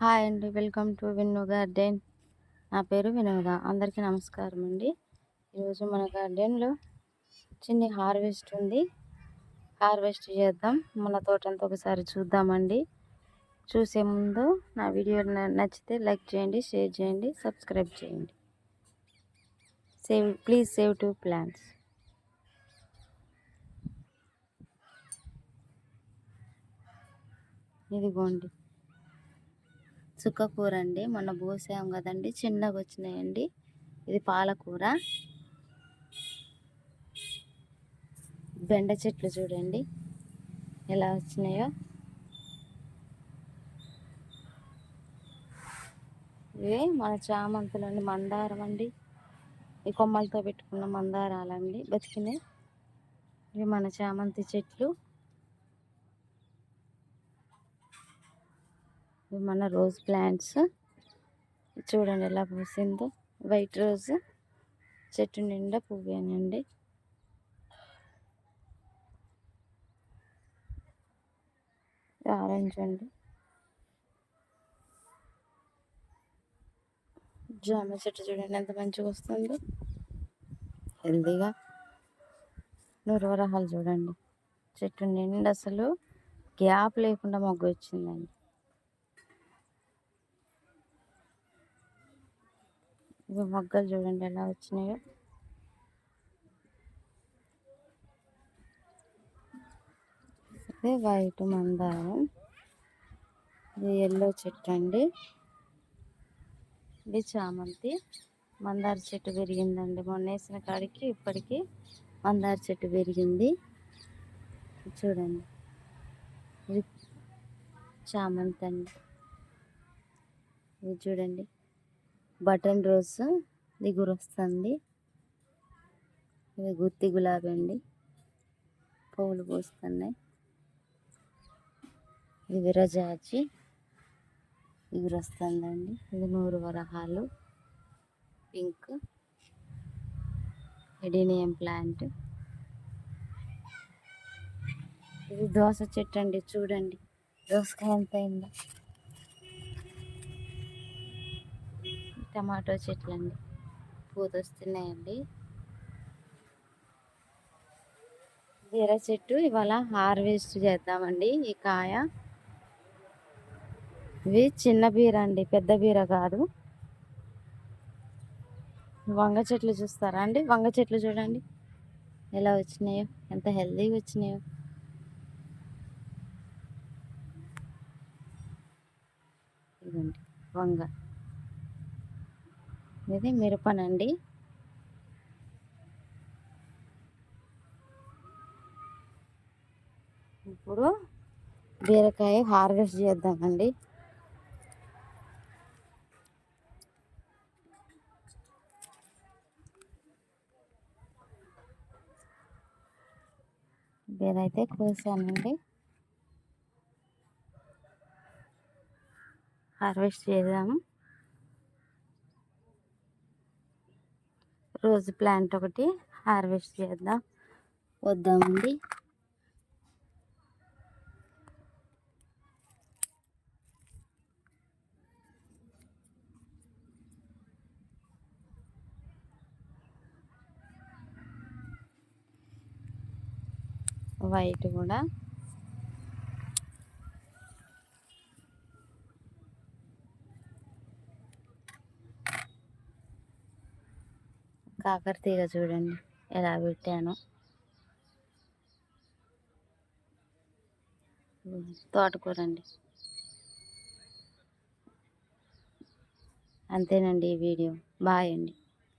Hi అండి. Welcome to Vinnu garden. నా పేరు వినోద. అందరికీ నమస్కారం అండి. ఈరోజు మన గార్డెన్లో చిన్న హార్వెస్ట్ ఉంది. హార్వెస్ట్ చేద్దాం. మన తోటంతా ఒకసారి చూద్దామండి. చూసే ముందు నా వీడియో నచ్చితే లైక్ చేయండి షేర్ చేయండి సబ్స్క్రైబ్ చేయండి. Save please save to plants ఇదిగోండి. సుక్కకూర అండి మొన్న పోసాం కదండి. చిన్నగా వచ్చినాయండి. ఇది పాలకూర. బెండ చెట్లు చూడండి. ఎలా వచ్చినాయో. ఇవి మన చామంతులండి మందారం అండి. ఈ కొమ్మలతో పెట్టుకున్న మందారాలండి. బతికినాయి. ఇవి మన చామంతి చెట్లు. ఇవి మన రోజ్ ప్లాంట్స్. చూడండి ఎలా పూసిందో. వైట్ రోజ్ చెట్టు నిండా పువ్వేనండి ఆరెంజ్ అండి. జామ చెట్టు చూడండి ఎంత మంచిగా వస్తుందో. హెల్దీగా. నూరు వరహాలు చూడండి. చెట్టు నిండా అసలు గ్యాప్ లేకుండా మొగ్గు వచ్చిందండి ఇవి మొగ్గలు చూడండి ఎలా వచ్చినాయో. ఇది వైట్ మందారం. ఇది ఎల్లో చెట్టు అండి. ఇది చామంతి. మందార చెట్టు పెరిగిందండి. మొన్న వేసిన కాడికి ఇప్పటికీ మందార చెట్టు పెరిగింది. చూడండి. ఇది చామంతి అండి. ఇది చూడండి. బటన్ రోజ్ దిగురు వస్తుంది ఇది గుత్తి గులాబీ అండి. పువ్వులు పూస్తున్నాయి. ఇది విరజాచి ఇగురు వస్తుందండి ఇది నూరు వరహాలు. పింక్. Adenium plant. ఇది దోస చెట్టు అండి. చూడండి. దోసకాయ ఎంత అయిందో. టమాటో చెట్లు అండి పూత వస్తున్నాయండి బీర చెట్టు ఇవాళ హార్వెస్ట్ చేద్దామండి ఈ కాయ. ఇవి చిన్న బీర అండి పెద్ద బీర కాదు. వంగ చెట్లు చూస్తారా అండి? వంగ చెట్లు చూడండి. ఎలా వచ్చినాయో ఎంత హెల్దీగా వచ్చినాయో. ఇదండి వంగ. ఇది మిరపనండి ఇప్పుడు బీరకాయ హార్వెస్ట్ చేద్దామండి. బీరైతే కోసానండి. హార్వెస్ట్ చేద్దాము. రోజు ప్లాంట్ ఒకటి హార్వెస్ట్ చేద్దాం. వద్దామండి. వైట్ కూడా కాకర తీగ చూడండి ఎలా పెట్టాను. తోటకూర అండి అంతేనండి ఈ వీడియో. బాయ్ అండి.